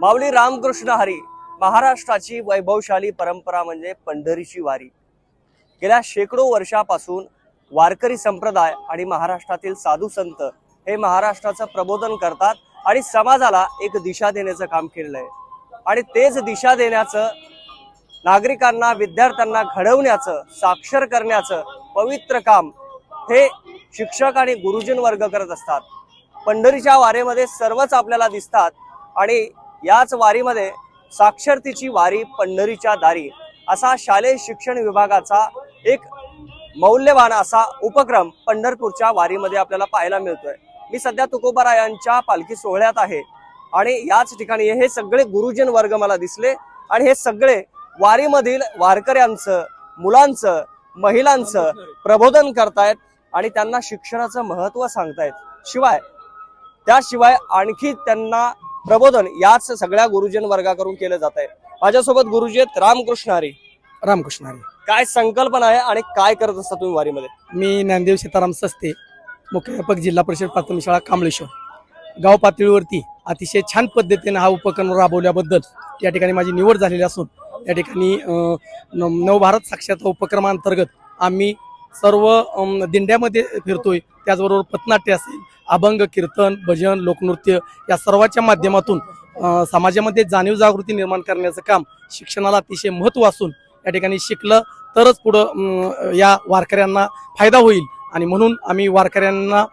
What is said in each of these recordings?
माऊली रामकृष्ण हरी महाराष्ट्राची वैभवशाली परंपरा म्हणजे पंढरीची वारी. गेल्या शेकडो वर्षापासून वारकरी संप्रदाय आणि महाराष्ट्रातील साधू संत हे महाराष्ट्राचं प्रबोधन करतात आणि समाजाला एक दिशा देण्याचं काम केलेलं आहे. आणि तेच दिशा देण्याचं नागरिकांना विद्यार्थ्यांना घडवण्याचं साक्षर करण्याचं पवित्र काम हे शिक्षक आणि गुरुजन वर्ग करत असतात. पंढरीच्या वारेमध्ये सर्वच आपल्याला दिसतात आणि याच वारीमध्ये साक्षरतेची वारी पंढरीच्या दारी असा शालेय शिक्षण विभागाचा एक मौल्यवान असा उपक्रम पंढरपूरच्या वारीमध्ये आपल्याला पाहायला मिळतोय. मी सध्या तुकोबारायांच्या पालखी सोहळ्यात आहे आणि याच ठिकाणी हे सगळे गुरुजन वर्ग मला दिसले आणि हे सगळे वारीमधील वारकऱ्यांचं मुलांचं महिलांचं प्रबोधन करतायत आणि त्यांना शिक्षणाचं महत्त्व सांगतायत. शिवाय त्याशिवाय आणखी त्यांना प्रबोधन याच सगळ्या गुरुजन वर्गाकडून केलं जात आहे. माझ्यासोबत गुरुजी आहेत रामकृष्ण हरी. रामकृष्ण हरी. काय संकल्पना आहे आणि काय करत असता तुम्ही वारीमध्ये? मी ज्ञानदेव सीताराम सस्ते मुख्याध्यापक जिल्हा परिषद प्राथमिक शाळा कांबळेश्वर. गाव पातळीवरती अतिशय छान पद्धतीने हा उपक्रम राबवल्याबद्दल या ठिकाणी माझी निवड झालेली असून या ठिकाणी नवभारत साक्षरता उपक्रमांतर्गत आम्ही सर्व दिंड्यामध्ये फिरतोय. त्याचबरोबर पथनाट्य असेल अभंग कीर्तन भजन लोकनृत्य या सर्वाच्या माध्यमातून समाजामध्ये जाणीव जागृती निर्माण करण्याचं काम शिक्षणाला अतिशय महत्त्व असून या ठिकाणी शिकलं तरच पुढं या वारकऱ्यांना फायदा होईल. आणि म्हणून आम्ही वारकऱ्यांना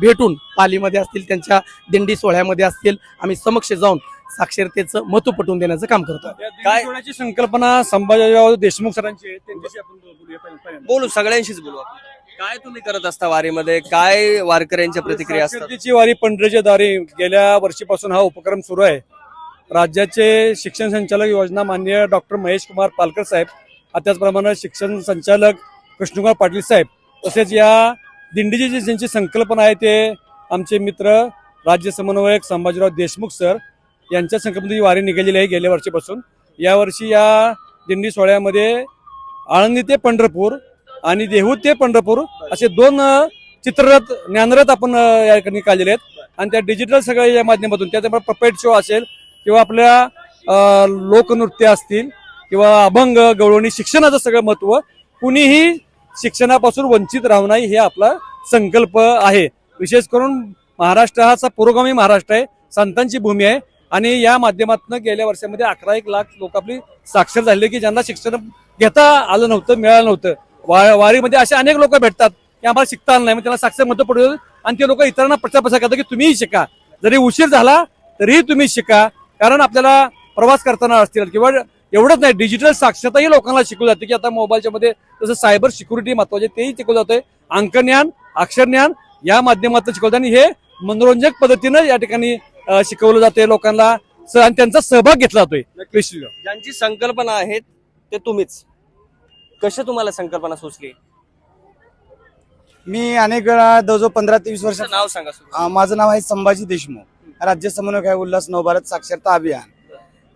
भेटून पालीमध्ये असतील त्यांच्या दिंडी सोहळ्यामध्ये असतील आम्ही समक्ष जाऊन साक्षरतेचं महत्त्व पटवून देण्याचं काम करतो काय- संकल्पना संभाजीराव देशमुख सरांची आहे त्यांच्याशी आपण बोलूया पहिल्यांदा. बोलू सगळ्यांशीच बोलू आपण. काय तुम्ही करत असता वारीमध्ये काय वारकऱ्यांच्या प्रतिक्रिया असतात साक्षरतेची वारी पंढरीच्या दारी गेल्या वर्षीपासून हा उपक्रम सुरू आहे राज्याचे शिक्षण संचालक योजना मान्य डॉक्टर महेश कुमार पालकर साहेब आणि त्याचप्रमाणे शिक्षण संचालक कृष्णकुमार पाटील साहेब तसेच या दिंडीची जी ज्यांची संकल्पना आहे ते आमचे मित्र राज्य समन्वयक संभाजीराव देशमुख सर यांच्या संकल्पनेची वारी निघालेली आहे गेल्या वर्षीपासून. यावर्षी या दिंडी सोहळ्यामध्ये आळंदी ते पंढरपूर आणि देहू ते पंढरपूर असे दोन चित्ररथ ज्ञानरथ आपण या ठिकाणी काढलेले आहेत. आणि त्या डिजिटल सगळ्या या माध्यमातून त्याच्यामुळे पपेट शो असेल किंवा आपल्या लोकनृत्य असतील किंवा अभंग गवळणी शिक्षणाचं सगळं महत्त्व कुणीही शिक्षणापासून वंचित राहू नाही हे आपला संकल्प आहे. विशेष करून महाराष्ट्र हा असा पुरोगामी महाराष्ट्र आहे. संतांची भूमी आहे. आणि या माध्यमातून गेल्या वर्षामध्ये अकरा एक लाख लोक आपली साक्षर झाले की ज्यांना शिक्षण घेता आलं नव्हतं मिळालं नव्हतं. वा वारीमध्ये असे अनेक लोक भेटतात की आम्हाला शिकता आलं नाही मग त्यांना साक्षर महत्त्व पडू आणि ते लोक इतरांना प्रचार प्रसार करतात की तुम्हीही शिका. जरी उशीर झाला तरीही तुम्ही शिका. कारण आपल्याला प्रवास करताना असतील किंवा एवढंच नाही डिजिटल साक्षरताही लोकांना शिकवली जाते की आता मोबाईलच्या मध्ये जसं सायबर सिक्युरिटी महत्त्वाचे तेही शिकवलं जातंय. अंकज्ञान अक्षरज्ञान या माध्यमातून शिकवलं आणि हे मनोरंजक पद्धतीनं या ठिकाणी शिकवलं जाते लोकांना. स- आणि त्यांचा सहभाग घेतला जातोय. ज्यांची संकल्पना आहेत ते तुम्हीच. कशी तुम्हाला संकल्पना सुचली? मी अनेक वेळा जवळजवळ पंधरा ते वीस वर्ष नाव सांगा सुरू. माझं नाव आहे संभाजी देशमुख. राज्य समन्वयक आहे उल्हास नवभारत साक्षरता अभियान.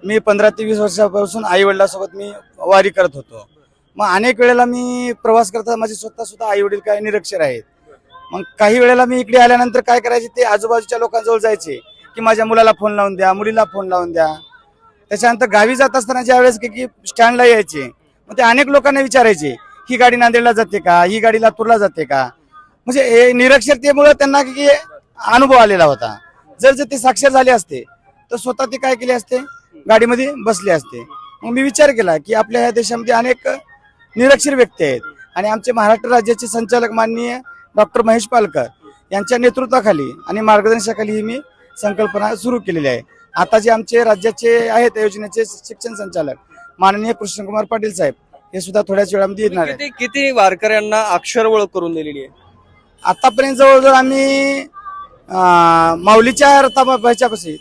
मी पंधरा ते वीस वर्षापासून आई वडिलांसोबत मी वारी करत होतो. मग अनेक वेळेला मी प्रवास करता माझे स्वतः सुद्धा आई वडील काही निरक्षर आहेत. मग काही वेळेला मी इकडे आल्यानंतर काय करायचे ते आजूबाजूच्या लोकांजवळ जायचे. की माझ्या मुलाला फोन लावून द्या मुलीला फोन लावून द्या. त्याच्यानंतर गावी जात असताना ज्या वेळेस की की स्टँडला यायचे मग ते अनेक लोकांना विचारायचे ही गाडी नांदेडला जाते का? ही गाडी लातूरला जाते का? म्हणजे हे निरक्षरतेमुळे त्यांना की अनुभव आलेला होता. जर जर ते साक्षर झाले असते तर स्वतः ते काय केले असते? गाडीमध्ये बसले असते. मग मी विचार केला की आपल्या ह्या देशामध्ये अनेक निरक्षर व्यक्ती आहेत आणि आमचे महाराष्ट्र राज्याचे संचालक माननीय डॉक्टर महेश पालकर यांच्या नेतृत्वाखाली आणि मार्गदर्शनाखाली ही मी संकल्पना सुरू केलेली आहे. आता जे आमचे राज्याचे आहेत योजनेचे शिक्षण संचालक माननीय कृष्णकुमार पाटील साहेब हे सुद्धा थोड्याच वेळामध्ये येणार आहेत. किती वारकऱ्यांना अक्षर ओळख करून दिलेली आहे? आतापर्यंत जवळजवळ आम्ही माऊलीच्या रथापाशी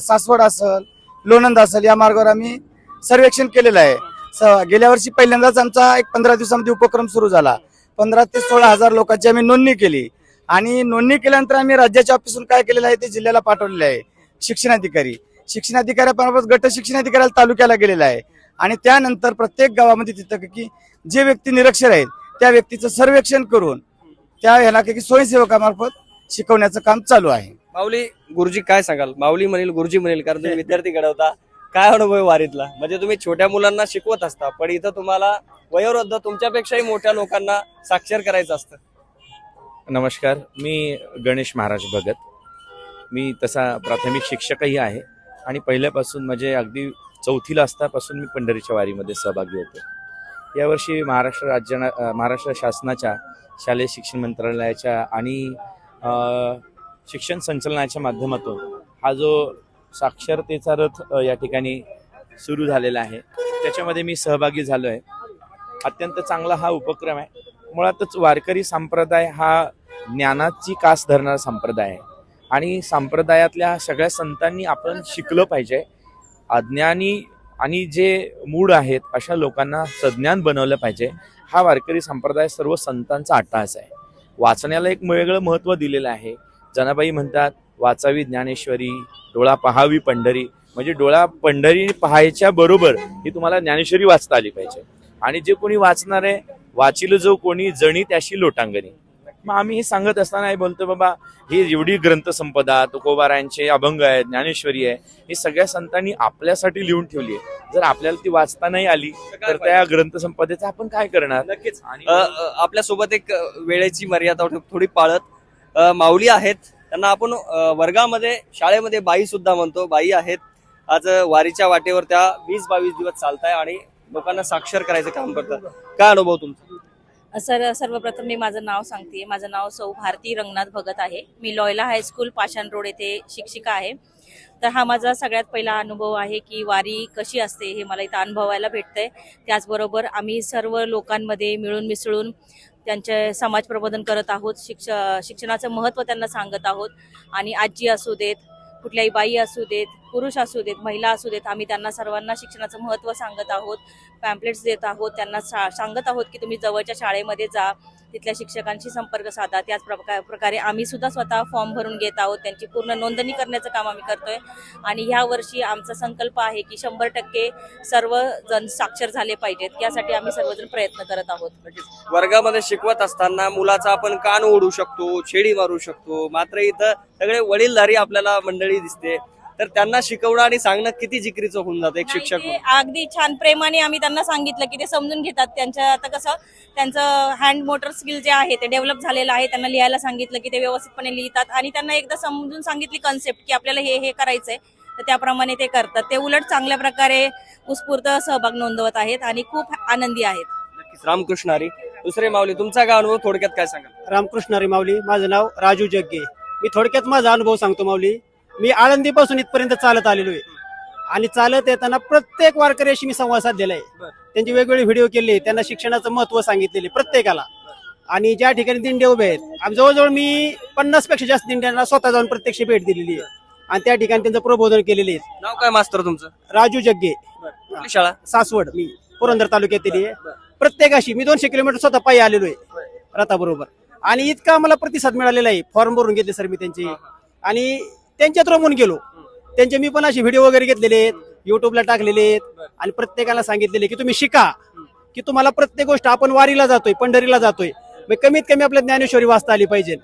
सासवड असल लोणंद असेल या मार्गावर आम्ही सर्वेक्षण केलेलं आहे. गेल्या वर्षी पहिल्यांदाच आमचा एक पंधरा दिवसामध्ये उपक्रम सुरू झाला. पंधरा ते सोळा हजार लोकांची आम्ही नोंदणी केली. आणि नोंदणी केल्यानंतर आम्ही राज्याच्या ऑफिसून काय केलेलं आहे ते जिल्ह्याला पाठवलेलं आहे. शिक्षणाधिकारी शिक्षणाधिकाऱ्याबरोबर गट शिक्षणाधिकाऱ्याला तालुक्याला गेलेला आहे. आणि त्यानंतर प्रत्येक गावामध्ये तिथं की जे व्यक्ती निरक्षर आहेत त्या व्यक्तीचं सर्वेक्षण करून त्या ह्याला की स्वयंसेवकामार्फत शिकवण्याचं काम चालू आहे. माऊली गुरुजी काय सांगाल? माऊली म्हणेल गुरुजी म्हणेल कारण तुम्ही विद्यार्थी घडवता. काय अनुभव वारीतला? म्हणजे तुम्ही छोट्या मुलांना शिकवत असता पण इथं तुम्हाला वयोवृद्ध तुमच्यापेक्षाही मोठ्या लोकांना साक्षर करायचं असतं. नमस्कार मी गणेश महाराज भगत. मी तसा प्राथमिक शिक्षकही आहे आणि पहिल्यापासून म्हणजे अगदी चौथीला असतापासून मी पंढरीच्या वारीमध्ये सहभागी होतो. यावर्षी महाराष्ट्र राज्याना महाराष्ट्र शासनाच्या शालेय शिक्षण मंत्रालयाच्या आणि शिक्षण संचलनाच्या माध्यमातून हा जो साक्षरतेचा रथ या ठिकाणी सुरू झालेला आहे त्याच्यामध्ये मी सहभागी झालो आहे अत्यंत चांगला हा उपक्रम आहे. मुळातच वारकरी संप्रदाय हा ज्ञानाची कास धरणारा संप्रदाय आहे. आणि संप्रदायातल्या सगळ्या संतांनी आपण शिकलं पाहिजे. अज्ञानी आणि जे मूळ आहेत अशा लोकांना सज्ञान बनवलं पाहिजे. हा वारकरी संप्रदाय सर्व संतांचा अट्टहास आहे. वाचण्याला एक वेगळं महत्त्व दिलेलं आहे. जनाबाई म्हणतात वाचावी ज्ञानेश्वरी डोळा पहावी पंढरी. म्हणजे डोळा पंढरी पाहायच्या बरोबर ही तुम्हाला ज्ञानेश्वरी वाचता आली पाहिजे. आणि जे कोणी वाचणार आहे वाचिल जो कोणी जणी त्याशी लोटांगणी. मग आम्ही हे सांगत असताना हे बोलतो बाबा ही एवढी ग्रंथसंपदा तुकोबारायांचे अभंग आहेत ज्ञानेश्वरी आहे ही सगळ्या संतांनी आपल्यासाठी लिहून ठेवली आहे. जर आपल्याला ती वाचता नाही आली तर त्या ग्रंथसंपदेचं आपण काय करणार? नक्कीच. आणि आपल्यासोबत एक वेळेची मर्यादा थोडी पाळत. माऊली आहेत. त्यांना आपण वर्गामध्ये शाळेमध्ये बाई सुद्धा म्हणतो. बाई आहेत. आज वारीच्या वाटेवर त्या वीस बावीस दिवस चालताय आणि लोकांना साक्षर करायचं काम करतात काय अनुभव तुमचा? सर सर्वप्रथम मी माझं नाव सांगते. माझं नाव सौ भारती रंगनाथ भगत आहे. मी Loyola high school Pashan road येथे शिक्षिका आहे. तर हा माझा सगळ्यात पहिला अनुभव आहे की वारी कशी असते हे मला इथं अनुभवायला भेटतंय. त्याचबरोबर आम्ही सर्व लोकांमध्ये मिळून मिसळून त्यांचे समाज प्रबोधन करत आहोत. शिक्ष शिक्षणाचं महत्त्व त्यांना सांगत आहोत. आणि आजी असू देत कुठल्याही बाई असू देत पुरुष असू देत महिला असू देत आम्ही त्यांना सर्वांना शिक्षणाचं महत्त्व सांगत आहोत पॅम्पलेट्स देत आहोत त्यांना सा सांगत आहोत की तुम्ही जवळच्या शाळेमध्ये जा तिथल्या शिक्षकांशी संपर्क साधा. त्याच प्रका- प्रकारे आम्ही सुद्धा स्वतः फॉर्म भरून घेत आहोत त्यांची पूर्ण नोंदणी करण्याचं काम आम्ही करतोय. आणि ह्या वर्षी आमचा संकल्प आहे की शंभर टक्के सर्वजण साक्षर झाले पाहिजेत. यासाठी आम्ही सर्वजण प्रयत्न करत आहोत. म्हणजे वर्गामध्ये शिकवत असताना मुलाचा आपण कान ओढू शकतो छेडी मारू शकतो. मात्र इथं सगळे वडीलधारी आपल्याला मंडळी दिसते. तर त्यांना शिकवणं आणि सांगणं किती जिकरीचं होऊन जातं एक शिक्षक म्हणून. अगदी छान प्रेमाने आम्ही त्यांना सांगितलं की ते समजून घेतात. त्यांच्या आता कसं त्यांचं हँड मोटर स्किल जे आहे ते डेव्हलप झालेलं आहे. त्यांना लिहायला सांगितलं की ते व्यवस्थितपणे लिहितात. आणि त्यांना एकदा समजून सांगितली कन्सेप्ट की आपल्याला हे हे करायचंय तर त्याप्रमाणे ते करतात. ते उलट चांगल्या प्रकारे उत्स्फूर्त सहभाग नोंदवत आहेत आणि खूप आनंदी आहेत. नक्कीच. रामकृष्ण हरी. दुसरे माऊली तुमचा काय अनुभव? थोडक्यात काय सांगाल? रामकृष्ण हरी माऊली माझं नाव राजू जग्गे. मी थोडक्यात माझा अनुभव सांगतो माऊली. मी आळंदीपासून इथपर्यंत चालत आलेलो आहे. आणि चालत येताना प्रत्येक वारकऱ्याशी मी संवाद साधलेला आहे. त्यांची वेगवेगळे व्हिडिओ केले त्यांना शिक्षणाचं महत्त्व सांगितलेले प्रत्येकाला. आणि ज्या ठिकाणी दिंडे उभे आहेत आम- जवळजवळ मी पन्नासपेक्षा जास्त दिंड्यांना स्वतः जाऊन प्रत्यक्ष भेट दिलेली आहे. आणि त्या ठिकाणी त्यांचं प्रबोधन केलेले आहे. नाव काय मास्तर तुमचं? राजू जग्गे. कुठली शाळा? सासवड. मी पुरंदर तालुक्यातील आहे प्रत्येकाशी मी दोनशे किलोमीटर स्वतः पायी आलेलो आहे. रथाबरोबर आणि इतका मला प्रतिसाद मिळालेला आहे. फॉर्म भरून घेतले सर मी त्यांचे. आणि त्यांच्यात रमून गेलो. त्यांचे मी पण असे व्हिडिओ वगैरे घेतलेले आहेत युट्यूबला टाकलेले आहेत आणि प्रत्येकाला सांगितलेले की तुम्ही शिका की तुम्हाला प्रत्येक गोष्ट आपण वारीला जातोय पंढरीला जातोय. मग कमीत कमी आपल्या ज्ञानेश्वरी वाचता आली पाहिजे.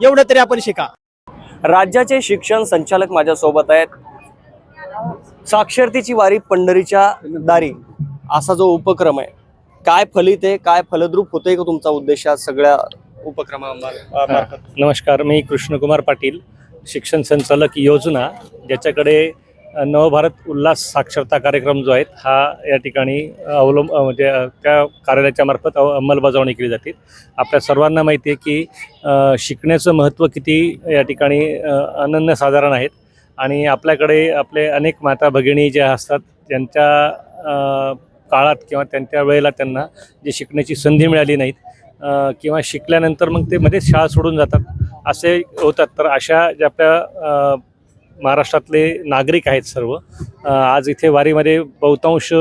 एवढं तरी आपण शिका. राज्याचे शिक्षण संचालक माझ्यासोबत आहेत. साक्षरतेची वारी पंढरीच्या दारी असा जो उपक्रम आहे. काय फलित आहे काय फलद्रूप होतंय का तुमचा उद्देश सगळ्या उपक्रमामार्फत? नमस्कार मी कृष्णकुमार पाटील. शिक्षण संचालक योजना ज्याच्याकडे नवभारत उल्हास साक्षरता कार्यक्रम जो आहे हा या ठिकाणी अवलंब म्हणजे त्या कार्यालयाच्या मार्फत अव- अंमलबजावणी केली जाते. आपल्या सर्वांना माहिती आहे की शिकण्याचं महत्त्व किती या ठिकाणी अनन्यसाधारण आहेत. आणि आपल्याकडे आपले अनेक माता भगिनी ज्या असतात त्यांच्या काळात किंवा त्यांच्या वेळेला त्यांना जी शिकण्याची संधी मिळाली नाहीत किंवा शिकल्यानंतर मग ते मध्येच शाळा सोडून जातात. असे होतात. तर अशा ज्या आपल्या महाराष्ट्रातले नागरिक आहेत सर्व आज इथे वारीमध्ये बहुतांश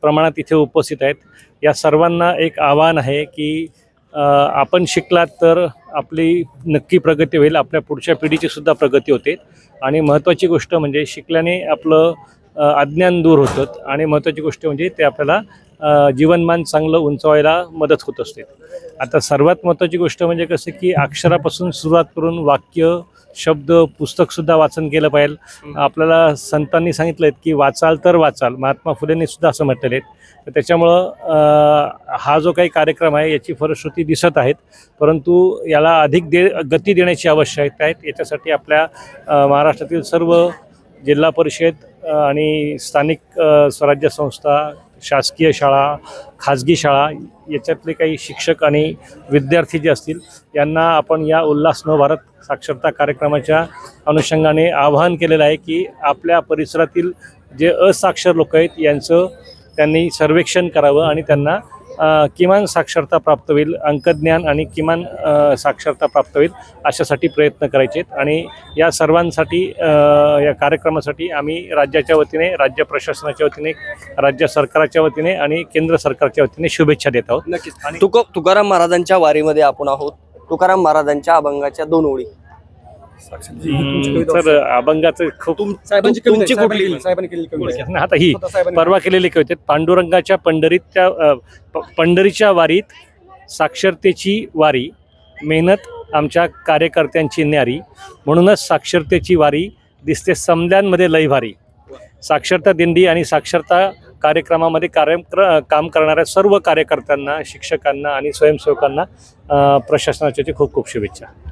प्रमाणात इथे उपस्थित आहेत. या सर्वांना एक आव्हान आहे की आपण शिकलात तर आपली नक्की प्रगती होईल. आपल्या पुढच्या पिढीची सुद्धा प्रगती होते. आणि महत्त्वाची गोष्ट म्हणजे शिकल्याने आपलं अज्ञान दूर होतं. आणि महत्त्वाची गोष्ट म्हणजे ते आपल्याला जीवनमान चांगलं उंचवायला मदत होत असते. आता सर्वात महत्त्वाची गोष्ट म्हणजे कसं की अक्षरापासून सुरुवात करून वाक्य शब्द पुस्तकसुद्धा वाचन केलं पाहिजे. आपल्याला संतांनी सांगितलं आहे की वाचाल तर वाचाल महात्मा फुलेंनी सुद्धा असं म्हटलेलं आहे. तर त्याच्यामुळं हा जो काही कार्यक्रम आहे याची फलश्रुती दिसत आहेत. परंतु याला अधिक दे गती देण्याची आवश्यकता आहे. याच्यासाठी आपल्या महाराष्ट्रातील सर्व जिल्हा परिषद आणि स्थानिक स्वराज्य संस्था शासकीय शाळा खाजगी शाळा याच्यातले काही शिक्षक आणि विद्यार्थी जे असतील यांना आपण या उल्हास नवभारत साक्षरता कार्यक्रमाच्या अनुषंगाने आवाहन केलेलं आहे की आपल्या परिसरातील जे असाक्षर लोक आहेत यांचं त्यांनी सर्वेक्षण करावं आणि त्यांना किमान साक्षरता प्राप्त होईल अंकज्ञान आणि किमान साक्षरता प्राप्त होईल अशासाठी प्रयत्न करायचे आहेत. आणि या सर्वांसाठी या कार्यक्रमासाठी आम्ही राज्याच्या वतीने राज्य प्रशासनाच्या वतीने राज्य सरकारच्या वतीने आणि केंद्र सरकारच्या वतीने शुभेच्छा देत आहोत. नक्कीच. तुक तुकाराम महाराजांच्या वारीमध्ये आपण आहोत. तुकाराम महाराजांच्या अभंगाच्या दोन ओळी. तर अभंगाचं खूप साहेबांची तुमची कुठली आता ही परवा केलेली कवितेत पांडुरंगाच्या पंढरीच्या अ, प- पंढरीच्या वारीत साक्षरतेची वारी मेहनत आमच्या कार्यकर्त्यांची न्यारी म्हणूनच साक्षरतेची वारी दिसते समद्यांमध्ये लय भारी. साक्षरता दिंडी आणि साक्षरता कार्यक्रमामध्ये कार्य काम करणाऱ्या सर्व कार्यकर्त्यांना शिक्षकांना आणि स्वयंसेवकांना अ, प्रशासनाच्या खूप खूप शुभेच्छा.